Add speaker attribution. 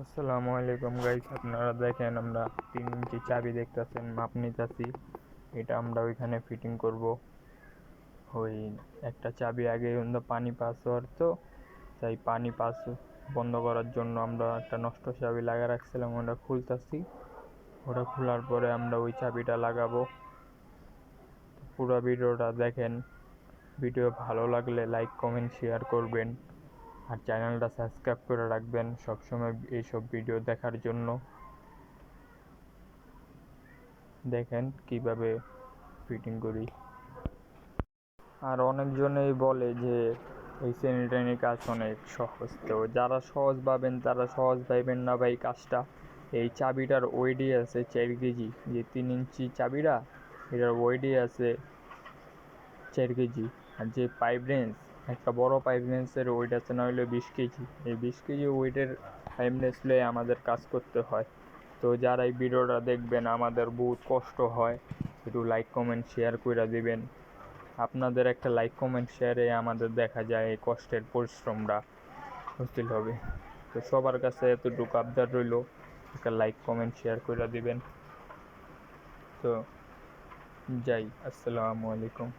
Speaker 1: আসসালামু আলাইকুম গাইস আপনারা দেখেন আমরা তিন ইঞ্চি চাবি দেখতেছেন, মাপ নিতেছি। এটা আমরা ওইখানে ফিটিং করব। ওই একটা চাবি আগে পানি পাস হওয়ার তো, তাই পানি পাস বন্ধ করার জন্য আমরা একটা নষ্ট চাবি লাগা রাখছিলাম, ওটা খুলতেছি। ওটা খোলার পরে আমরা ওই চাবিটা লাগাবো। পুরো ভিডিওটা দেখেন। ভিডিও ভালো লাগলে লাইক কমেন্ট শেয়ার করবেন। আর চ্যানেলটা সাবস্ক্রাইব করে রাখবেন সবসময় এইসব ভিডিও দেখার জন্য। দেখেন কীভাবে ফিটিং করি। আর অনেকজনেই বলে যে এই স্যানিটারি কাজ অনেক সহজ। তো যারা সহজ পাবেন তারা সহজ পাইবেন না ভাই কাজটা। এই চাবিটার ওয়েডই আছে চার কেজি। যে তিন ইঞ্চি চাবিটা, এটার ওয়েডই আছে চার কেজি। আর যে পাইপ রেঞ্জ একটা বড় পাইপ রেঞ্জের ওয়েট আছে না হলে বিশ কেজি। এই বিশ কেজি ওয়েটের পাইপ রেঞ্জ লয়ে আমাদের কাজ করতে হয়। তো যারা এই ভিডিওটা দেখবেন, আমাদের বহুত কষ্ট হয়। একটু লাইক কমেন্ট শেয়ার করে দিবেন। আপনাদের একটা লাইক কমেন্ট শেয়ারে আমাদের দেখা যায় এই কষ্টের পরিশ্রমটা হাসিল হবে। তো সবার কাছে এতটুকু আবদার রইল, একটা লাইক কমেন্ট শেয়ার করে দিবেন। তো যাই, আসসালামু আলাইকুম।